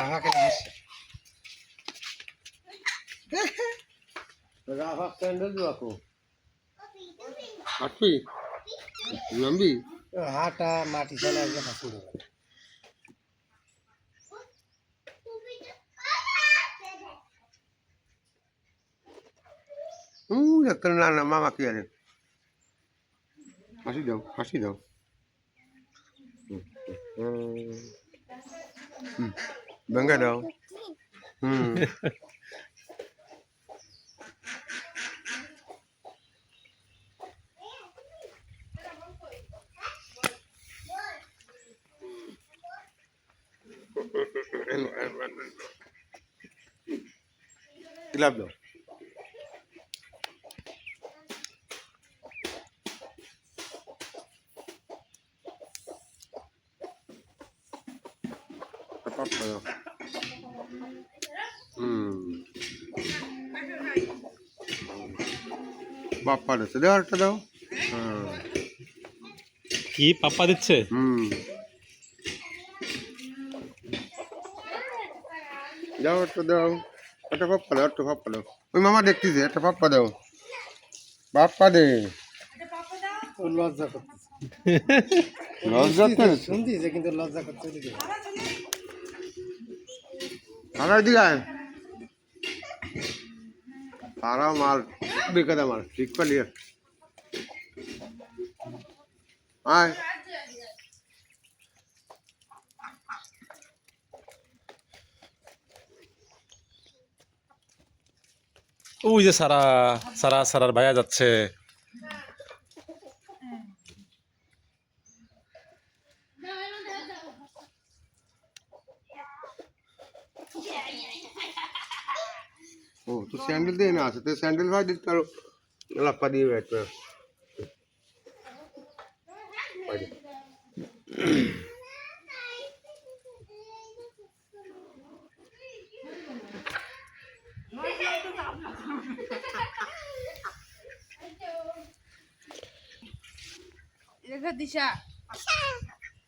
রাহা কেন আসছে? রাহা স্যান্ডেল রাখো। হাঁটবি? নামবি? হাঁটা মাটি চলে আসবে হাঁটু ডাক্তার না না মামা কি আরে হাসি দাও হাসি দাও। হুম। হুম, হুম, ভেঙে দাও হুম ক্লাব Hmm. দিচ্ছে। দেওয়ার একটা দাও। হ্যাঁ। কি? পাপ্পা দিচ্ছে? হুম। দাও একটা দাও। একটা পাপ্পা দাও একটা পাপ্পা দাও। ওই মামা দেখতেছে একটা পাপ্পা দাও। বাপ্পা দে। লজ্জা করতেছে। লজ্জা পেয়েছে শুনতেছে কিন্তু লজ্জা করতে দিকে খাবার দিকে আয় মাল বেকাদা মাল, ঠিক পালি আয়। ওই যে সারা সারা, সারার ভাইয়া যাচ্ছে। ও তো স্যান্ডেল দিয়ে না আছে? তো স্যান্ডেল ভাই দিতে পারো লাপ্পা দিয়ে বেড়াতে পারো বাইরে। এটা দিশা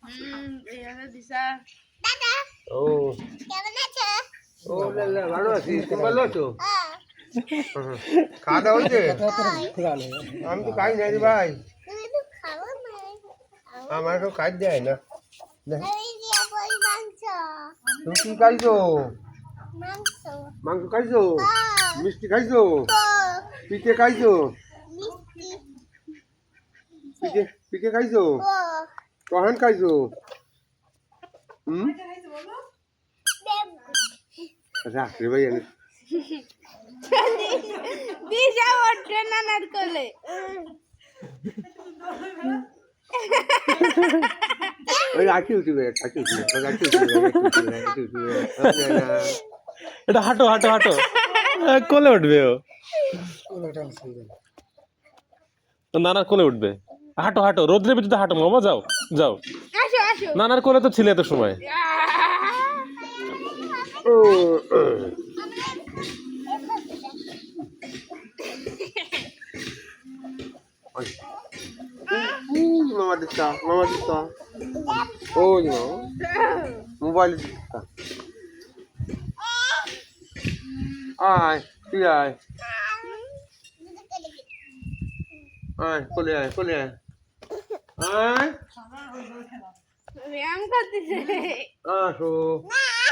হুম এটা দিশা ও। ও লালা ভালো আছি তুমি ভালো আছো? খাওয়া দাওয়া হয়েছে? আমি তো খাই নাই রে ভাই। আমার তো কাজ দেয় না। না। তুমি কি খাইছো? মাংস খাইছো? মিষ্টি খাইছো? পিঠে খাইছো? পিঠে পিঠে খাইছো? কখন খাইছো? হুম? রাখ ভাই আমি দিশা ওঠে নানার কোলে। ওই রাখি উঠবে রাখি উঠবে রাখি উঠবে রাখি উঠবে এটা হাঁটো হাঁটো হাঁটো। এ, কোলে উঠবে ও। নানার কোলে উঠবে। হাঁটো হাঁটো রোদ্রের ভিতরে হাঁটো মামা যাও যাও। আসো আসো। নানার কোলে তো ছিলে এত সময়। ও মামা দিস্তা মামা দিস্তা ও নো মোবাইল দিস্তা আয় তুই আয় আয় কোলে আয় কোলে আয় আয় ব্যায়াম করতেছে আসো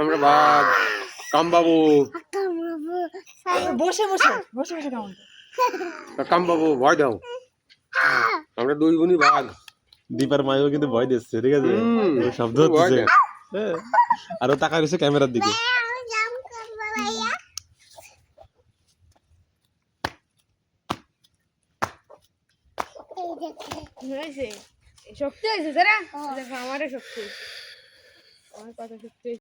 আমরা বাঘ কামবাবু। বসে বসে বসে বসে কেমন কামবাবু ভয় দাও। আমরা দুই গুণী বাঘ দীপার মায়ও কিন্তু ভয় দিচ্ছে ঠিক আছে? শব্দ হচ্ছে। হ্যাঁ। আর ও তাকা গেছে ক্যামেরার দিকে। হয়েছে? শক্তি হয়েছে স্যার আমারও শক্তি। আমার কথা শক্তি হয়েছে।